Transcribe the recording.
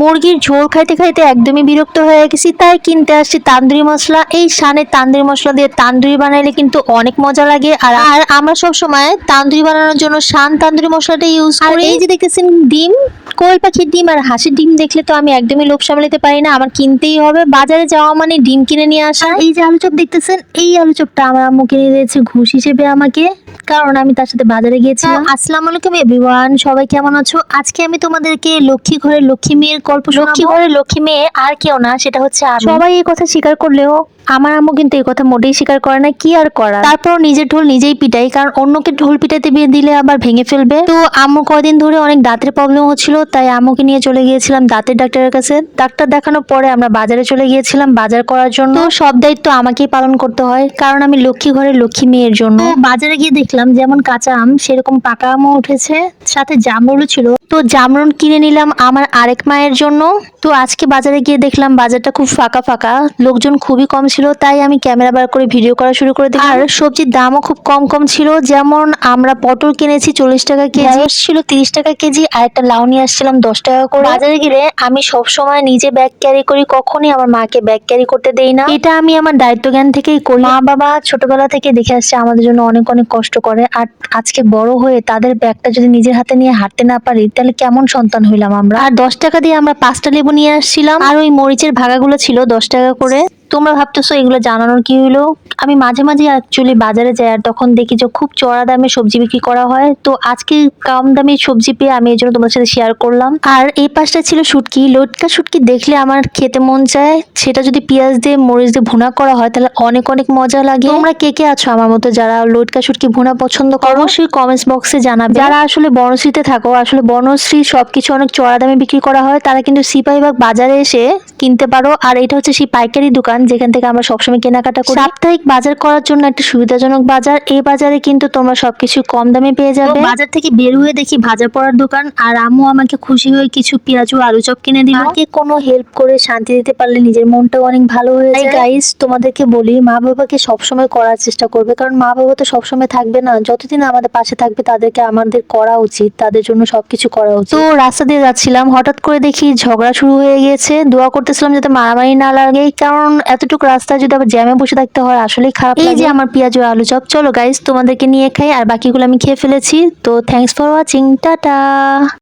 মুরগির ঝোল খাইতে খাইতে একদমই বিরক্ত হয়ে গেছি তাই কিনতে আসছি তান্দুরি মশলা। এই শানের তান্দুরি মশলা দিয়ে তান্দুরি বানাইলে কিন্তু অনেক মজা লাগে। আর আর আমরা সব সময় তান্দুরি বানানোর জন্য শান তান্দুরি মশলাটা ইউজ করি। এই যে দেখতেছেন ডিম কোয়েল পাখির ডিম আর হাঁসের ডিম দেখলে তো আমি একদমই লোভ সামলাতে পারি না আমার কিনতেই হবে। বাজারে যাওয়া মানে ডিম কিনে নিয়ে আসা। এই যে আলু চপ দেখতেছেন এই আলু চপটা আমার আম্মু কিনে দিয়েছে ঘুষ হিসেবে আমাকে কারণ আমি তার সাথে বাজারে গিয়েছিলাম। আসসালামু আলাইকুম এভরিওয়ান সবাই কেমন আছো? আজকে আমি তোমাদেরকে লক্ষ্মী ঘরের লক্ষ্মী মেয়ের গল্প লক্ষ্মী ঘরের লক্ষ্মী মেয়ে আর কেউ না সেটা হচ্ছে আমি। সবাই এই কথা স্বীকার করলেও আমার আম্মু কিন্তু এই কথা মোটেই স্বীকার করে না কি আর করা তারপর নিজের ঢোল নিজেই পিটাই কারণ অন্যকে ঢোল পিটাতে বিয়ে দিলে আবার ভেঙে ফেলবে। তো আম্মু কয়দিন ধরে অনেক দাঁতের প্রবলেম হচ্ছিল তাই আম্মুকে নিয়ে চলে গিয়েছিলাম দাঁতের ডাক্তারের কাছে। ডাক্তার দেখানোর পরে আমরা বাজারে চলে গিয়েছিলাম বাজার করার জন্য। তো সব দায়িত্ব আমাকেই পালন করতে হয় কারণ আমি লক্ষ্মী ঘরের লক্ষ্মী মেয়ের জন্য। তো বাজারে গিয়ে দেখলাম যেমন কাঁচা আম সেরকম পাকা আমও উঠেছে সাথে জামরুলও ছিল। তো জামরুল কিনে নিলাম আমার আরেক মায়ের জন্য। তো আজকে বাজারে গিয়ে দেখলাম বাজারটা খুব ফাঁকা ফাঁকা লোকজন খুবই কম ছিল তাই আমি ক্যামেরা বার করে ভিডিও করা শুরু করে দিলাম। আর সবজির দামও খুব কম কম ছিল যেমন আমরা পটল কিনেছি চল্লিশ টাকা কেজি। ছিল তিরিশ টাকা কেজি আর একটা লাউ নিয়ে আসছিলাম দশ টাকা করে। বাজারে গেলে আমি সব সময় নিজে ব্যাগ ক্যারি করি কখনই আমার মাকে ব্যাগ ক্যারি করতে দেই না। এটা আমি আমার দায়িত্ব জ্ঞান থেকেই করি। মা বাবা ছোটবেলা থেকে দেখে আসছে আমাদের জন্য অনেক অনেক কষ্ট করে। আর আজকে বড় হয়ে তাদের ব্যাগটা যদি নিজের হাতে নিয়ে হাঁটতে না পারি তাহলে কেমন সন্তান হইলাম আমরা? আর দশ টাকা দিয়ে আমরা পাঁচটা লেবু নিয়ে আসছিলাম। আর ওই মরিচের ভাগাগুলো ছিল দশ টাকা করে। তোমরা ভাবতেছো এগুলো জানানোর কি হলো আমি মাঝে মাঝে অ্যাকচুয়ালি বাজারে যাই আর তখন দেখি যে খুব চড়া দামে সবজি বিক্রি করা হয়। তো আজকে কম দামে সবজি পেয়ে আমি এই জন্য তোমার সাথে শেয়ার করলাম। আর এই পাশটা ছিল শুটকি। লটকা শুটকি দেখলে আমার খেতে মন চায়। সেটা যদি পেঁয়াজ দিয়ে মরিচ দিয়ে ভুনা করা হয় তাহলে অনেক অনেক মজা লাগে। তোমরা কে কে আছো আমার মতো যারা লটকা শুটকি ভুনা পছন্দ করো? অবশ্যই কমেন্টস বক্সে জানাবে। যারা আসলে বনশ্রীতে থাকো আসলে বনশ্রী সবকিছু অনেক চড়া দামে বিক্রি করা হয় তারা কিন্তু সিপাহীবাগ বাজারে এসে কিনতে পারো। আর এটা হচ্ছে সেই পাইকারি দোকান যেখান থেকে আমরা সবসময় কেনাকাটা করি। সাপ্তাহিক বাজার করার জন্য একটা সুবিধাজনক বাজার। এই বাজারে কিন্তু তোমরা সবকিছু কম দামে পেয়ে যাবে। বাজার থেকে বের হয়ে দেখি ভাজা পড়ার দোকান আর আম্মু আমাকে খুশি হয়ে কিছু পেঁয়াজ আলু চপ কিনে দিল। আমাকে কোনো হেল্প করে শান্তি দিতে পারলে নিজের মনটাও অনেক ভালো হয়ে যায়। গাইস তোমাদেরকে বলি মা বাবাকে সবসময় করার চেষ্টা করবে কারণ মা বাবা তো সবসময় থাকবে না। যতদিন আমাদের পাশে থাকবে তাদেরকে আমাদের করা উচিত তাদের জন্য সবকিছু করা উচিত। তো রাস্তা দিয়ে যাচ্ছিলাম হঠাৎ করে দেখি ঝগড়া শুরু হয়ে গিয়েছে। দোয়া করতেছিলাম যাতে মারামারি না লাগে কারণ এতটুকু রাস্তায় যদি আবার জ্যামে বসে থাকতে হয় আসলেই খারাপ এই যে আমার পেঁয়াজ ও আলু চপ চলো গাইস তোমাদেরকে নিয়ে খাই আর বাকিগুলো আমি খেয়ে ফেলেছি। তো থ্যাংকস ফর ওয়াচিং টাটা!